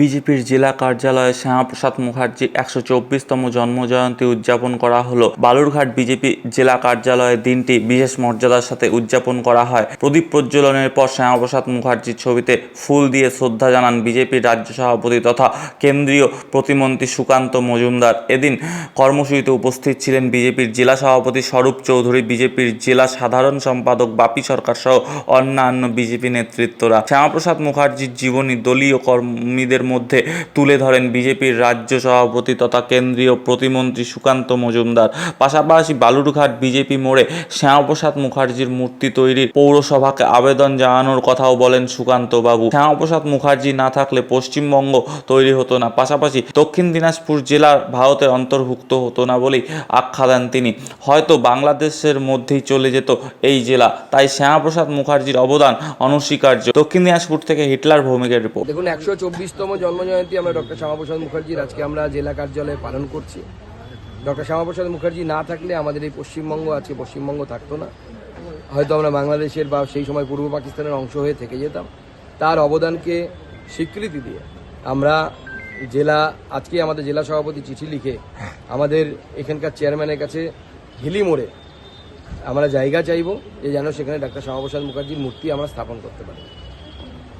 বিজেপির জেলা কার্যালয়ে শ্যামাপ্রসাদ মুখার্জি একশো চব্বিশতম জন্মজয়ন্তী উদযাপন করা হলো। বালুরঘাট বিজেপি জেলা কার্যালয়ে দিনটি বিশেষ মর্যাদার সাথে উদযাপন করা হয়। প্রদীপ প্রজ্বলনের পর শ্যামাপ্রসাদ মুখার্জির ছবিতে ফুল দিয়ে শ্রদ্ধা জানান বিজেপির রাজ্য সভাপতি তথা কেন্দ্রীয় প্রতিমন্ত্রী সুকান্ত মজুমদার। এদিন কর্মসূচিতে উপস্থিত ছিলেন বিজেপির জেলা সভাপতি স্বরূপ চৌধুরী, বিজেপির জেলা সাধারণ সম্পাদক বাপি সরকার সহ অন্যান্য বিজেপি নেতৃত্বরা। শ্যামাপ্রসাদ মুখার্জির জীবনী দলীয় কর্মীদের মধ্যে তুলে ধরেন বিজেপির রাজ্য সভাপতি তথা কেন্দ্রীয় প্রতিমন্ত্রী সুকান্ত মজুমদার। পাশাপাশি বালুরঘাট বিজেপি মোড়ে শ্যামাপ্রসাদ মুখার্জির মূর্তি তৈরির পৌরসভাকে আবেদন জানানোর কথাও বলেন সুকান্ত বাবু শ্যামাপ্রসাদ মুখার্জি না থাকলে পশ্চিমবঙ্গ তৈরি হতো না। পাশাপাশি দক্ষিণ দিনাজপুর জেলা ভারতের অন্তর্ভুক্ত হতো না বলেই আখ্যা দেন তিনি। হয়তো বাংলাদেশের মধ্যেই চলে যেত এই জেলা। তাই শ্যামাপ্রসাদ মুখার্জির অবদান অনস্বীকার্য। দক্ষিণ দিনাজপুর থেকে হিটলার ভৌমিকের রিপোর্ট। দেখুন, একশো চব্বিশতম জন্মজয়ন্তী আমরা ডক্টর শ্যামাপ্রসাদ মুখার্জির আজকে আমরা জেলা কার্যালয়ে পালন করছি। ডক্টর শ্যামাপ্রসাদ মুখার্জি না থাকলে আমাদের এই পশ্চিমবঙ্গ আজকে পশ্চিমবঙ্গ থাকতো না। হয়তো আমরা বাংলাদেশের বা সেই সময় পূর্ব পাকিস্তানের অংশ হয়ে থেকে যেতাম। তার অবদানকে স্বীকৃতি দিয়ে আমরা জেলা, আজকে আমাদের জেলা সভাপতি চিঠি লিখে আমাদের এখানকার চেয়ারম্যানের কাছে হিলি মোড়ে আমরা জায়গা চাইব যে যেন সেখানে ডাক্তার শ্যামাপ্রসাদ মুখার্জির মূর্তি আমরা স্থাপন করতে পারি।